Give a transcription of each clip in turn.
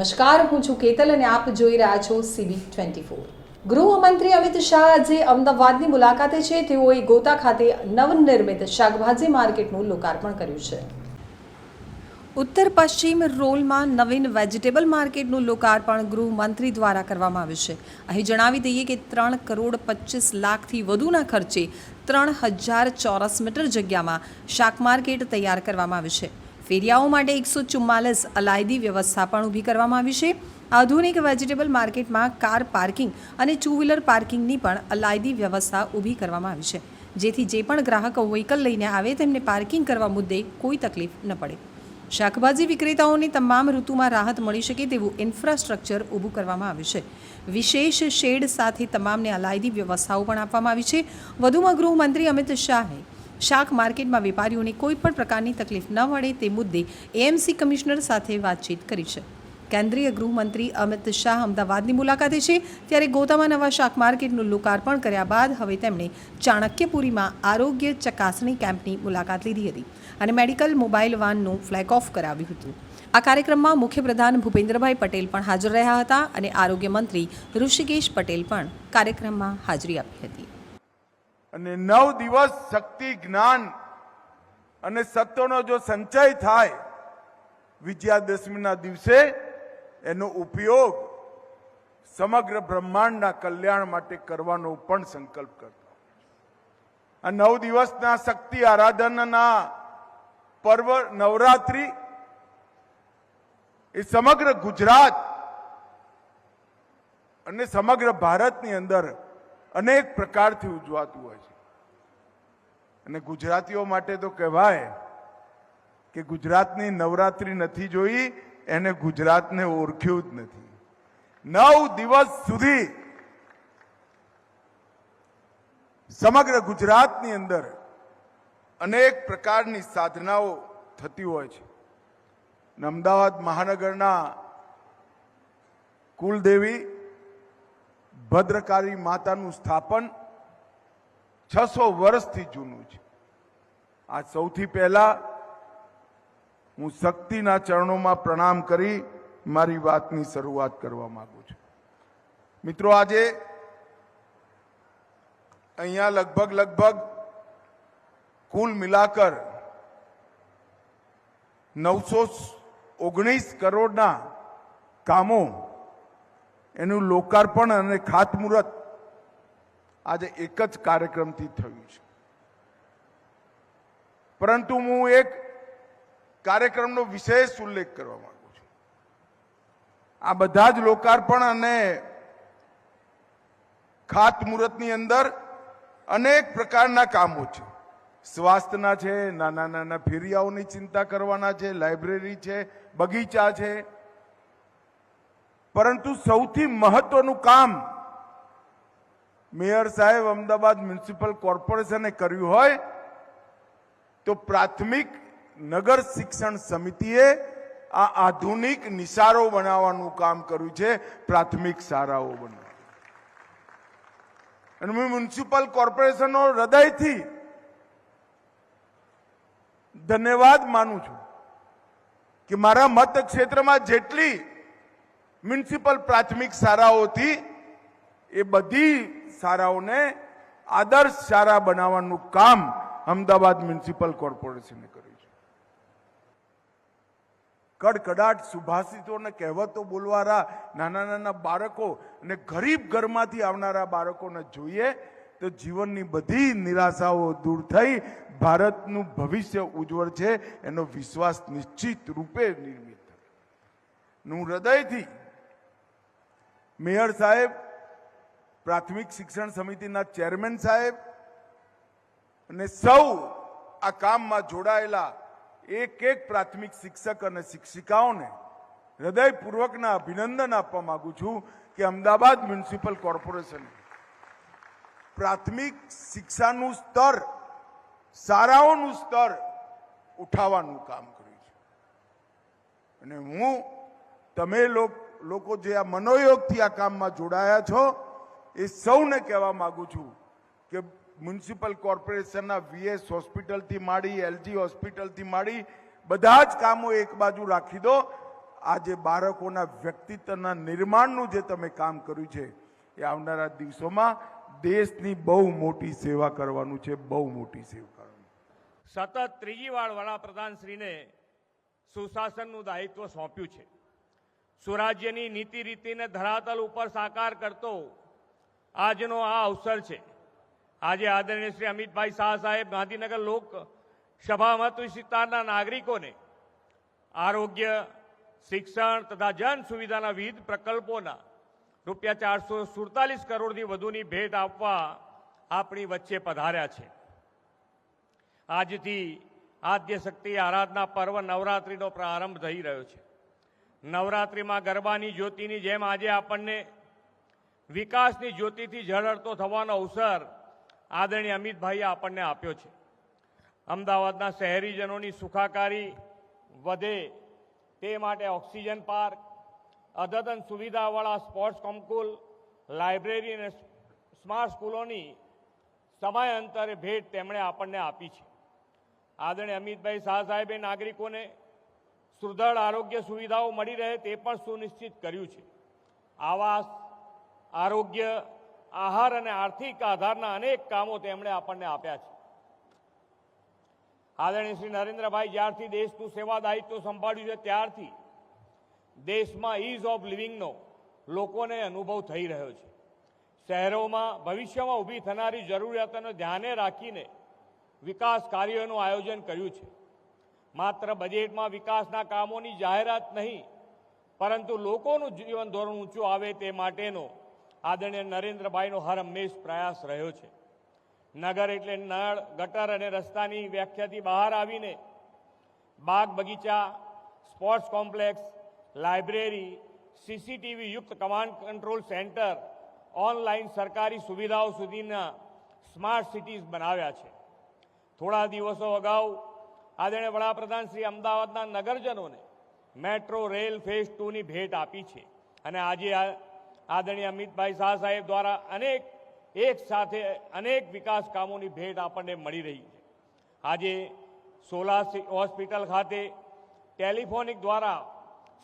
નમસ્કાર, હું છું કેતલ અને આપ જોઈ રહ્યા છો સીબી ટ્વેન્ટી ફોર ગૃહમંત્રી અમિત શાહ આજે અમદાવાદની મુલાકાતે છે. તેઓએ ગોતા ખાતે નવનિર્મિત શાકભાજી માર્કેટનું લોકાર્પણ કર્યું છે. ઉત્તર પશ્ચિમ રોલમાં નવીન વેજીટેબલ માર્કેટનું લોકાર્પણ ગૃહમંત્રી દ્વારા કરવામાં આવ્યું છે. અહીં જણાવી દઈએ કે ત્રણ કરોડ પચીસ લાખથી વધુના ખર્ચે ત્રણ હજાર ચોરસ મીટર જગ્યામાં શાક માર્કેટ તૈયાર કરવામાં આવ્યું છે. ફેરિયાઓ માટે એકસો ચુમ્માલીસ અલાયદી વ્યવસ્થા પણ ઊભી કરવામાં આવી છે. આધુનિક વેજીટેબલ માર્કેટમાં કાર પાર્કિંગ અને ટુ વ્હીલર પાર્કિંગની પણ અલાયદી વ્યવસ્થા ઊભી કરવામાં આવી છે. જેથી જે પણ ગ્રાહકો વ્હીકલ લઈને આવે તેમને પાર્કિંગ કરવા મુદ્દે કોઈ તકલીફ ન પડે. શાકભાજી વિક્રેતાઓને તમામ ઋતુમાં રાહત મળી શકે તેવું ઇન્ફ્રાસ્ટ્રક્ચર ઊભું કરવામાં આવ્યું છે. વિશેષ શેડ સાથે તમામને અલાયદી વ્યવસ્થાઓ પણ આપવામાં આવી છે. વધુમાં ગૃહમંત્રી અમિત શાહે શાક માર્કેટમાં વેપારીઓને કોઈપણ પ્રકારની તકલીફ ન મળે તે મુદ્દે એએમસી કમિશનર સાથે વાતચીત કરી છે. કેન્દ્રીય ગૃહમંત્રી અમિત શાહ અમદાવાદની મુલાકાતે છે. ત્યારે ગોતામાં નવા શાક માર્કેટનું લોકાર્પણ કર્યા બાદ હવે તેમણે ચાણક્યપુરીમાં આરોગ્ય ચકાસણી કેમ્પની મુલાકાત લીધી હતી અને મેડિકલ મોબાઈલ વાનનું ફ્લેગ ઓફ કરાવ્યું હતું. આ કાર્યક્રમમાં મુખ્યપ્રધાન ભૂપેન્દ્રભાઈ પટેલ પણ હાજર રહ્યા હતા અને આરોગ્ય મંત્રી ઋષિકેશ પટેલ પણ કાર્યક્રમમાં હાજરી આપી હતી. અને નવ દિવસ શક્તિ જ્ઞાન અને સત્વનો જો સંચય થાય, વિજયાદશમીના દિવસે એનો ઉપયોગ સમગ્ર બ્રહ્માંડના કલ્યાણ માટે કરવાનો પણ સંકલ્પ કરતો. આ નવ દિવસના શક્તિ આરાધનના પર્વ નવરાત્રી એ સમગ્ર ગુજરાત અને સમગ્ર ભારતની અંદર અનેક પ્રકારથી ઉજવાતું હોય છે. અને ગુજરાતીઓ માટે તો કહેવાય કે ગુજરાતની નવરાત્રી નથી જોઈ, એને ગુજરાતને ઓળખ્યું જ નથી. નવ દિવસ સુધી સમગ્ર ગુજરાતની અંદર અનેક પ્રકારની સાધનાઓ થતી હોય છે. અમદાવાદ મહાનગરના કુલદેવી ભદ્રકાળી માતાનું સ્થાપન છસો વર્ષથી જૂનું છે. આ સૌથી પહેલા હું શક્તિના ચરણોમાં પ્રણામ કરી મારી વાતની શરૂઆત કરવા માંગુ છું. મિત્રો, આજે અહીંયા લગભગ લગભગ કુલ મિલાકર નવસો ઓગણીસ કરોડના કામો એનું લોકાર્પણ અને ખાતમુહૂર્ત આજે એક જ કાર્યક્રમથી થયું છે. પરંતુ હું એક કાર્યક્રમનો વિશેષ ઉલ્લેખ કરવા માંગુ છું. આ બધા જ લોકાર્પણ અને ખાતમુહૂર્તની અંદર અનેક પ્રકારના કામો છે. સ્વાસ્થ્યના છે નાના નાના ફેરિયાઓની ચિંતા કરવાના છે, લાઇબ્રેરી છે, બગીચા છે પરંતુ સૌથી મહત્વનું કામ મેયર સાહેબ અમદાવાદ મ્યુનિસિપલ કોર્પોરેશને કર્યું હોય, તો પ્રાથમિક નગર શિક્ષણ સમિતિએ આ આધુનિક નિશારો બનાવવાનું કામ કર્યું છે, પ્રાથમિક શાળાઓ બનાવવા. અને હું મ્યુનિસિપલ કોર્પોરેશનનો હૃદયથી ધન્યવાદ માનું છું કે મારા મત ક્ષેત્રમાં જેટલી મ્યુનિસિપલ પ્રાથમિક શાળાઓથી એ બધી શાળાઓને આદર્શ શાળા બનાવવાનું કામ અમદાવાદ મ્યુનિસિપલ કોર્પોરેશને કર્યું છે. કડકડાટ સુભાષિતોને કહેવતો બોલવારા નાના નાના બાળકો અને ગરીબ ઘરમાંથી આવનારા બાળકોને જોઈએ તો જીવનની બધી નિરાશાઓ દૂર થઈ, ભારતનું ભવિષ્ય ઉજ્જવળ છે, એનો વિશ્વાસ નિશ્ચિત રૂપે નિર્મિત હું હૃદયથી મેયર સાહેબ, પ્રાથમિક શિક્ષણ સમિતિના ચેરમેન સાહેબ અને સૌ આ કામમાં જોડાયેલા એક એક પ્રાથમિક શિક્ષક અને શિક્ષિકાઓને હૃદયપૂર્વકના અભિનંદન આપવા માગું છું કે અમદાવાદ મ્યુનિસિપલ કોર્પોરેશન પ્રાથમિક શિક્ષાનું સ્તર, શાળાઓનું સ્તર ઉઠાવવાનું કામ કર્યું છે. અને હું, તમે લોક- લોકો જે આ મનોયોગથી આ કામમાં જોડાયા છો, એ સૌને કહેવા માગું છું કે મ્યુનિસિપલ કોર્પોરેશનના વીએસ હોસ્પિટલથી માંડી, એલજી હોસ્પિટલથી માંડી, બધા જ કામો એક બાજુ રાખી દો. આ જે બાળકોના વ્યક્તિત્વના નિર્માણનું જે તમે કામ કર્યું છે, એ આવનારા દિવસોમાં દેશની બહુ મોટી સેવા કરવાનું છે, બહુ મોટી સેવા કરવાનું. સતત ત્રીજી વાર વડાપ્રધાનશ્રીને સુશાસનનું દાયિત્વ સોંપ્યું છે. સુરાજ્યની નીતિ રીતિને ધરાતલ ઉપર સાકાર કરતો આજનો આ અવસર છે. આજે આદરણીય શ્રી અમિતભાઈ શાહ સાહેબ ગાંધીનગર લોક સભા મત વિસ્તારના નાગરિકોને આરોગ્ય, શિક્ષણ તથા જન સુવિધાના વિવિધ પ્રકલ્પોના રૂપિયા ચારસો સુડતાલીસ કરોડથી વધુની ભેટ આપવા આપણી વચ્ચે પધાર્યા છે. આજથી આદ્ય શક્તિ આરાધના પર્વ નવરાત્રિનો પ્રારંભ થઈ રહ્યો છે. નવરાત્રિમાં ગરબાની જ્યોતિની જેમ આજે આપણને વિકાસની જ્યોતિથી ઝળહળતો થવાનો અવસર આદરણીય અમિતભાઈએ આપણને આપ્યો છે. અમદાવાદના શહેરીજનોની સુખાકારી વધે તે માટે ઓક્સિજન પાર્ક, અદ્યતન સુવિધાવાળા સ્પોર્ટ્સ કોમ્કુલ, લાઇબ્રેરી અને સ્માર્ટ સ્કૂલોની સમય અંતરે ભેટ તેમણે આપણને આપી છે. આદરણીય અમિતભાઈ શાહ સાહેબે નાગરિકોને સુદૃઢ આરોગ્ય સુવિધાઓ મળી રહે તે પણ સુનિશ્ચિત કર્યું છે. આવાસ, આરોગ્ય, આહાર અને આર્થિક આધારના અનેક કામો તેમણે આપણને આપ્યા છે. આદરણીય શ્રી નરેન્દ્રભાઈ જ્યારથી દેશનું સેવા દાયિત્વ સંભાળ્યું છે, ત્યારથી દેશમાં ઇઝ ઓફ લિવિંગનો લોકોને અનુભવ થઈ રહ્યો છે. શહેરોમાં ભવિષ્યમાં ઊભી થનારી જરૂરિયાતોને ધ્યાને રાખીને વિકાસ કાર્યોનું આયોજન કર્યું છે. માત્ર બજેટમાં વિકાસના કામોની જાહેરાત નહીં, પરંતુ લોકોનું જીવન ધોરણ ઊંચું આવે તે માટેનો આદરણીય નરેન્દ્રભાઈનો હર હંમેશ પ્રયાસ રહ્યો છે. નગર એટલે નળ, ગટર અને રસ્તાની વ્યાખ્યાથી બહાર આવીને બાગ બગીચા, સ્પોર્ટ્સ કોમ્પ્લેક્સ, લાઇબ્રેરી સીસીટીવી યુક્ત કમાન્ડ કંટ્રોલ સેન્ટર, ઓનલાઈન સરકારી સુવિધાઓ સુધીના સ્માર્ટ સિટીઝ બનાવ્યા છે. થોડા દિવસો અગાઉ આદરણીય વડાપ્રધાન શ્રી અમદાવાદના નગરજનોને મેટ્રો, રેલ ફેઝ ટુની ભેટ આપી છે. અને આજે આ આદરણીય અમિતભાઈ શાહ સાહેબ દ્વારા અનેક, એક સાથે અનેક વિકાસ કામોની ભેટ આપણને મળી રહી છે. આજે સોલા હોસ્પિટલ ખાતે ટેલિફોનિક દ્વારા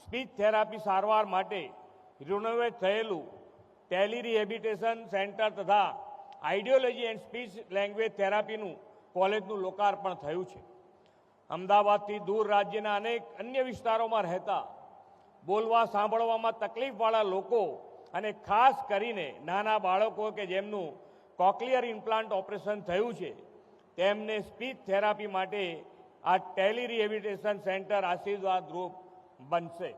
સ્પીચ થેરાપી સારવાર માટે રિનોવેટ થયેલું ટેલી રિહેબિટેશન સેન્ટર તથા આઈડિયોલોજી એન્ડ સ્પીચ લેંગ્વેજ થેરાપીનું કોલેજનું લોકાર્પણ થયું છે. અમદાવાદથી દૂર રાજ્યના અનેક અન્ય વિસ્તારોમાં રહેતા, બોલવા સાંભળવામાં તકલીફવાળા લોકો અને ખાસ કરીને નાના બાળકો કે જેમનું કોક્લિયર ઇમ્પ્લાન્ટ ઓપરેશન થયું છે, તેમને સ્પીચ થેરાપી માટે આ ટેલી રિહેબિલિટેશન સેન્ટર આશીર્વાદ રૂપ બનશે.